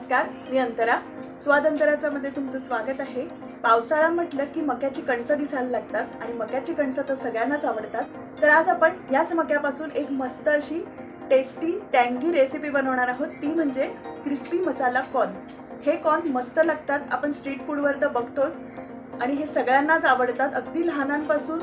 नमस्कार मी अंतरा. स्वातंत्र्याचं मध्ये तुमचं स्वागत आहे. पावसाळा म्हटलं की मक्याची कणसं दिसायला लागतात आणि मक्याची कणसं तर सगळ्यांनाच आवडतात. तर आज आपण याच मक्यापासून एक मस्त अशी टेस्टी टँगी रेसिपी बनवणार आहोत. ती म्हणजे क्रिस्पी मसाला कॉर्न हे कॉर्न मस्त लागतात. आपण स्ट्रीट फूडवर तर बघतोच. आणि हे सगळ्यांनाच आवडतात. अगदी लहानांपासून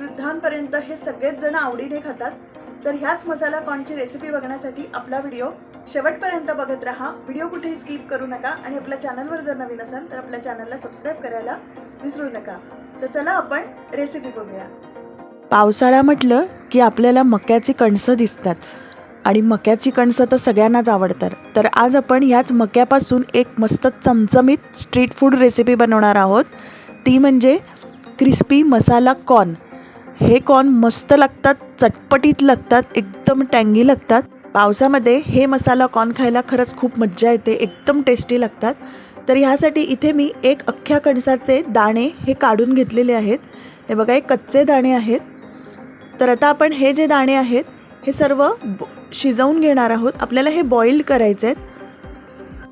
वृद्धांपर्यंत हे सगळेच जण आवडीने खातात. तर ह्याच मसाला कॉर्नची रेसिपी बघण्यासाठी आपला व्हिडिओ शेवटपर्यंत बघत राहा. व्हिडिओ कुठेही स्किप करू नका आणि आपल्या चॅनलवर जर नवीन असाल तर आपल्या चॅनलला सबस्क्राईब करायला विसरू नका. तर चला आपण रेसिपी बघूया. पावसाळा म्हटलं की आपल्याला मक्याची कणसं दिसतात. आणि मक्याची कणसं तर सगळ्यांनाच आवडतात. तर आज आपण ह्याच मक्यापासून एक मस्त चमचमीत स्ट्रीट फूड रेसिपी बनवणार आहोत. ती म्हणजे क्रिस्पी मसाला कॉर्न हे कॉर्न मस्त लागतात चटपटीत लागतात एकदम टँगी लागतात. पावसामध्ये हे मसाला कॉर्न खायला खरंच खूप मज्जा येते एकदम टेस्टी लागतात. तर ह्यासाठी इथे मी एक अख्ख्या कणसाचे दाणे हे काढून घेतलेले आहेत. हे बघा हे कच्चे दाणे आहेत. तर आता आपण हे जे दाणे आहेत हे सर्व ब- शिजवून घेणार आहोत. आपल्याला हे बॉईल करायचे आहेत.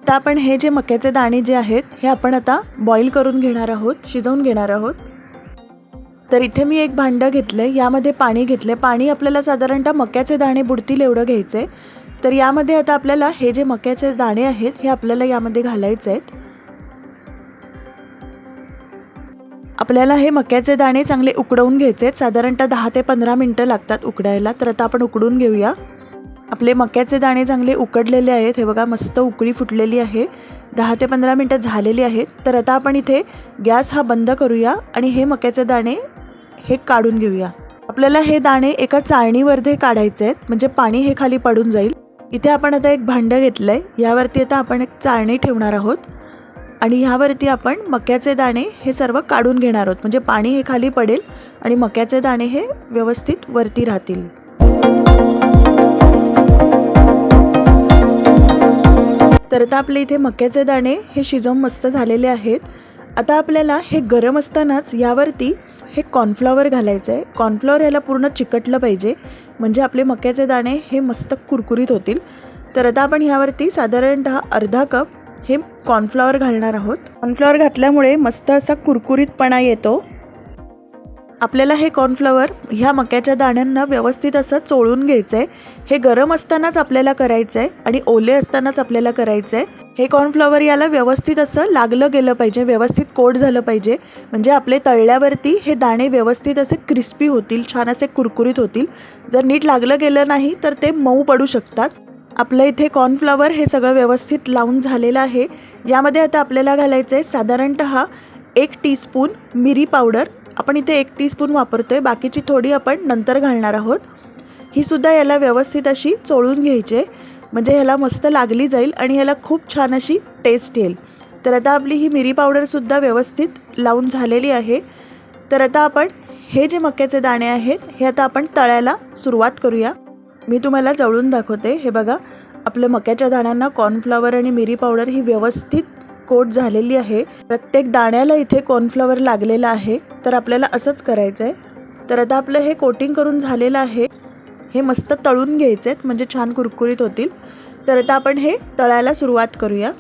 तर आपण हे जे मक्याचे दाणे जे आहेत हे आपण आता बॉईल करून घेणार आहोत शिजवून घेणार आहोत. तर इथे मी एक भांडं घेतलं आहे यामध्ये पाणी घेतलं आहे पाणी आपल्याला साधारणतः मक्याचे दाणे बुडतील एवढं घ्यायचं आहे तर यामध्ये आता आपल्याला हे जे मक्याचे दाणे आहेत हे आपल्याला यामध्ये घालायचे आहेत आपल्याला हे मक्याचे दाणे चांगले उकडवून घ्यायचे आहेत. साधारणतः दहा ते पंधरा मिनटं लागतात उकडायला. तर आता आपण उकडून घेऊया. आपले मक्याचे दाणे चांगले उकडलेले आहेत. हे बघा मस्त उकळी फुटलेली आहे. दहा ते पंधरा मिनटं झालेली आहेत. तर आता आपण इथे गॅस हा बंद करूया आणि हे मक्याचे दाणे हे काढून घेऊया. आपल्याला हे दाणे एका चाळणीवरती काढायचे आहेत. म्हणजे पाणी हे खाली पडून जाईल. इथे आपण आता एक भांडं घेतलं आहे यावरती आता आपण एक चाळणी ठेवणार आहोत. आणि ह्यावरती आपण मक्याचे दाणे हे सर्व काढून घेणार आहोत. म्हणजे पाणी हे खाली पडेल आणि मक्याचे दाणे हे व्यवस्थित वरती राहतील. तर आता आपले इथे मक्याचे दाणे हे शिजवून मस्त झालेले आहेत. आता आपल्याला हे गरम असतानाच यावरती हे कॉर्नफ्लॉवर घालायचं आहे. कॉर्नफ्लॉवर याला पूर्ण चिकटलं पाहिजे. म्हणजे आपले मक्याचे दाणे हे मस्त कुरकुरीत होतील. तर आता आपण ह्यावरती साधारणतः अर्धा कप हे कॉर्नफ्लॉवर घालणार आहोत. कॉर्नफ्लॉवर घातल्यामुळे मस्त असा कुरकुरीतपणा येतो. आपल्याला हे कॉर्नफ्लॉवर ह्या मक्याच्या दाण्यांना व्यवस्थित असं चोळून घ्यायचं आहे हे गरम असतानाच आपल्याला करायचं आहे आणि ओले असतानाच आपल्याला करायचं आहे हे कॉर्नफ्लॉवर याला व्यवस्थित असं लागलं गेलं पाहिजे व्यवस्थित कोट झालं पाहिजे. म्हणजे आपले तळल्यावरती हे दाणे व्यवस्थित असे क्रिस्पी होतील छान असे कुरकुरीत होतील. जर नीट लागलं गेलं नाही तर ते मऊ पडू शकतात. आपलं इथे कॉर्नफ्लॉवर हे सगळं व्यवस्थित लावून झालेलं आहे. यामध्ये आता आपल्याला घालायचं आहे साधारणत एक टीस्पून मिरी पावडर आपण इथे एक टीस्पून वापरतो आहे बाकीची थोडी आपण नंतर घालणार आहोत. ही सुद्धा याला व्यवस्थित अशी चोळून घ्यायची आहे. म्हणजे ह्याला मस्त लागली जाईल आणि ह्याला खूप छान अशी टेस्ट येईल. तर आता आपली ही मिरी पावडरसुद्धा व्यवस्थित लावून झालेली आहे. तर आता आपण हे जे मक्याचे दाणे आहेत हे आता आपण तळायला सुरुवात करूया. मी तुम्हाला जळून दाखवते. हे बघा आपल्या मक्याच्या दाण्यांना कॉर्नफ्लॉवर आणि मिरी पावडर ही व्यवस्थित कोट झालेली आहे. प्रत्येक दाण्याला इथे कॉर्नफ्लॉवर लागलेला आहे. तर आपल्याला असंच करायचं आहे तर आता आपलं हे कोटिंग करून झालेलं आहे. हे मस्त तळून घ्यायचे आहेत म्हणजे छान कुरकुरीत होतील. तर आता आपण हे तळायला सुरुवात करूया.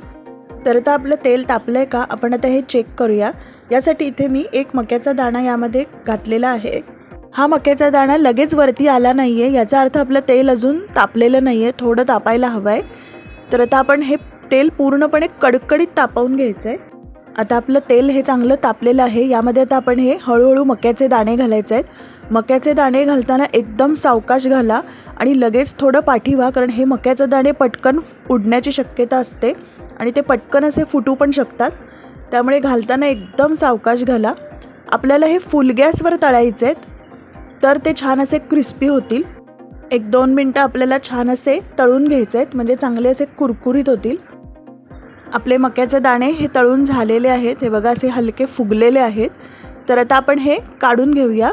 तर आता आपलं तेल तापलं आहे का? आपण आता हे चेक करूया. यासाठी इथे मी एक मक्याचा दाणा यामध्ये घातलेला आहे. हा मक्याचा दाणा लगेच वरती आला नाही आहे याचा अर्थ आपलं तेल अजून तापलेलं नाही आहे थोडं तापायला हवं आहे तर आता आपण हे तेल पूर्णपणे कडकडीत तापवून घ्यायचं आहे आता आपलं तेल हे चांगलं तापलेलं आहे. यामध्ये आता आपण हे हळूहळू मक्याचे दाणे घालायचे आहेत. मक्याचे दाणे घालताना एकदम सावकाश घाला आणि लगेच थोडं पाठीवा कारण हे मक्याचे दाणे पटकन उडण्याची शक्यता असते आणि ते पटकन असे फुटू पण शकतात. त्यामुळे घालताना एकदम सावकाश घाला. आपल्याला हे फुल गॅसवर तळायचे आहेत तर ते छान असे क्रिस्पी होतील. एक दोन मिनटं आपल्याला छान असे तळून घ्यायचे आहेत म्हणजे चांगले असे कुरकुरीत होतील. आपले मक्याचे दाणे हे तळून झालेले आहेत हे बघा असे हलके फुगलेले आहेत. तर आता आपण हे काढून घेऊया.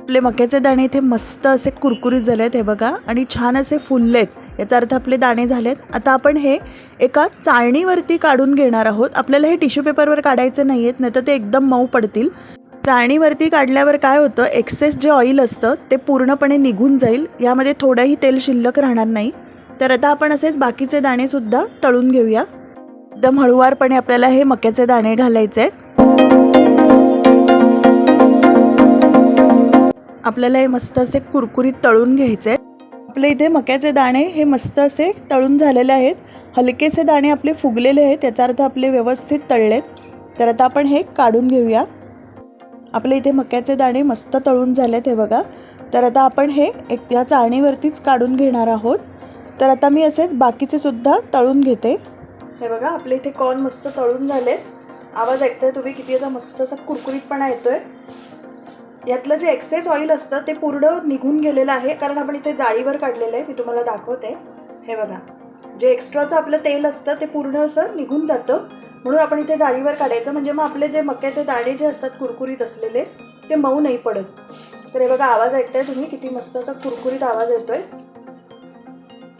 आपले मक्याचे दाणे इथे मस्त असे कुरकुरीत झाले आहेत हे बघा. आणि छान असे फुललेत. याचा अर्थ आपले दाणे झालेत. आता आपण हे एका चाळणीवरती काढून घेणार आहोत. आपल्याला हे टिश्यू पेपरवर काढायचे नाही आहेत नाही तर ते एकदम मऊ पडतील. चाळणीवरती काढल्यावर काय होतं? एक्सेस जे ऑइल असतं ते पूर्णपणे निघून जाईल. यामध्ये थोडंही तेल शिल्लक राहणार नाही. तर आता आपण असेच बाकीचे दाणेसुद्धा तळून घेऊया. एकदम हळुवारपणे आपल्याला हे मक्याचे दाणे घालायचे आहेत. आपल्याला हे मस्त असे कुरकुरीत तळून घ्यायचे आहेत. आपल्या इथे मक्याचे दाणे हे मस्त असे तळून झालेले आहेत. हलकेसे दाणे आपले फुगलेले आहेत. त्याचा अर्थ आपले व्यवस्थित तळलेत. तर आता आपण हे काढून घेऊया. आपल्या इथे मक्याचे दाणे मस्त तळून झालेत हे बघा. तर आता आपण हे एक या चाळणीवरतीच काढून घेणार आहोत. तर आता मी असेच बाकीचे सुद्धा तळून घेते. हे बघा आपले इथे कॉर्न मस्त तळून झालेत. आवाज ऐकताय तुम्ही किती आता मस्त असा कुरकुरीतपणा येतोय. यातलं जे एक्सेस ऑइल असतं ते पूर्ण निघून गेलेलं आहे कारण आपण इथे जाळीवर काढलेलं आहे मी तुम्हाला दाखवते. हे बघा जे एक्स्ट्राचं आपलं तेल असतं ते पूर्ण असं निघून जातं. म्हणून आपण इथे जाळीवर काढायचं म्हणजे मग आपले जे मक्याचे दाणे जे असतात कुरकुरीत असलेले ते मऊ नाही पडत. तर हे बघा आवाज ऐकताय तुम्ही किती मस्त असा कुरकुरीत आवाज येतोय.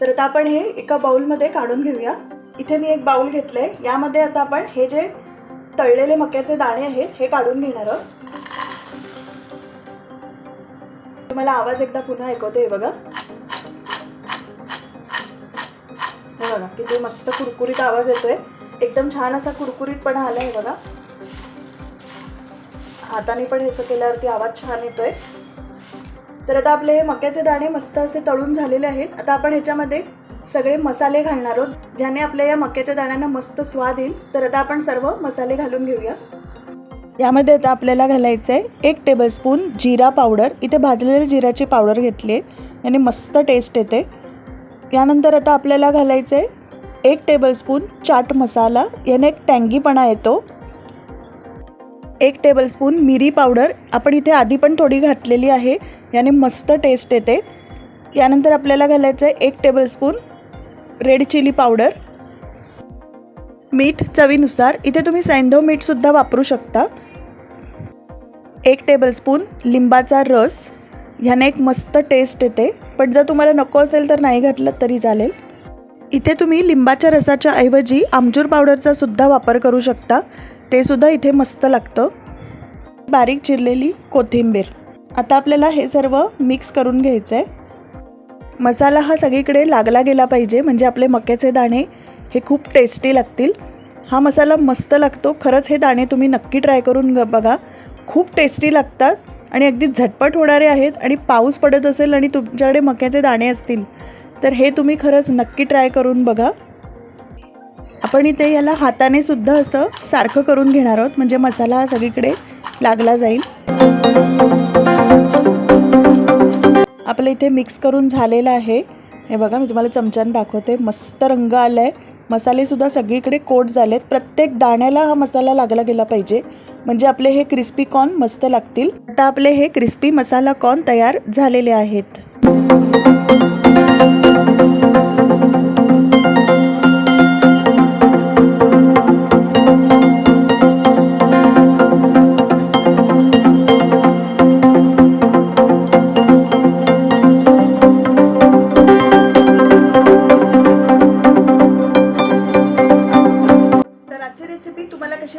तर आता आपण हे एका बाउलमध्ये काढून घेऊया. इथे मी एक बाउल आहे यामध्ये आता आपण हे जे तळलेले मक्याचे दाणे आहेत हे काढून घेणार आहोत. तुम्हाला आवाज एकदा पुन्हा ऐकवते हे बघा. हे बघा किती मस्त कुरकुरीत आवाज येतोय. एकदम छान असा कुरकुरीतपणा आला आहे बघा. हाताने पण हे केल्यावरती आवाज छान येतोय. तर आता आपले हे मक्याचे दाणे मस्त असे तळून झालेले आहेत. आता आपण ह्याच्यामध्ये सगळे मसाले घालणार आहोत. ज्याने आपल्या या मक्याच्या दाण्यांना मस्त स्वाद येईल. तर आता आपण सर्व मसाले घालून घेऊया. यामध्ये आता आपल्याला घालायचं आहे एक टेबलस्पून जिरा पावडर. इथे भाजलेल्या जिऱ्याची पावडर घेतली. आहे याने मस्त टेस्ट येते. यानंतर आता आपल्याला घालायचं आहे एक टेबलस्पून चाट मसाला. याने एक टँगीपणा येतो. एक टेबलस्पून मिरी पावडर. आपण इथे आधी पण थोडी घातलेली आहे. याने मस्त टेस्ट येते. यानंतर आपल्याला घालायचं आहे एक टेबलस्पून रेड चिली पावडर मीठ चवीनुसार. इथे तुम्ही सैंधव मीठसुद्धा वापरू शकता. एक टेबलस्पून लिंबाचा रस. ह्याने एक मस्त टेस्ट येते. पण जर तुम्हाला नको असेल तर नाही घातलं तरी चालेल. इथे तुम्ही लिंबाच्या रसाच्या ऐवजी आमचूर पावडरचा सुद्धा वापर करू शकता. ते सुद्धा इथे मस्त लागतं. बारीक चिरलेली कोथिंबीर. आता आपल्याला हे सर्व मिक्स करून घ्यायचं आहे मसाला हा सगळीकडे लागला गेला पाहिजे म्हणजे आपले मक्याचे दाणे हे खूप टेस्टी लागतील. हा मसाला मस्त लागतो खरंच हे दाणे तुम्ही नक्की ट्राय करून ग बघा. खूप टेस्टी लागतात आणि अगदी झटपट होणारे आहेत आणि पाऊस पडत असेल आणि तुमच्याकडे मक्याचे दाणे असतील तर हे तुम्ही खरंच नक्की ट्राय करून बघा. आपण इथे याला हाताने सुद्धा असं सारखं करून घेणार आहोत म्हणजे मसाला हा सगळीकडे लागला जाईल. आपलं इथे मिक्स करून झालेलं आहे. हे बघा मी तुम्हाला चमच्यानं दाखवते. मस्त रंग आला आहे मसालेसुद्धा सगळीकडे कोट झाले आहेत प्रत्येक दाण्याला हा मसाला लागला गेला पाहिजे. म्हणजे आपले हे क्रिस्पी कॉर्न मस्त लागतील. आता आपले हे क्रिस्पी मसाला कॉर्न तयार झालेले आहेत.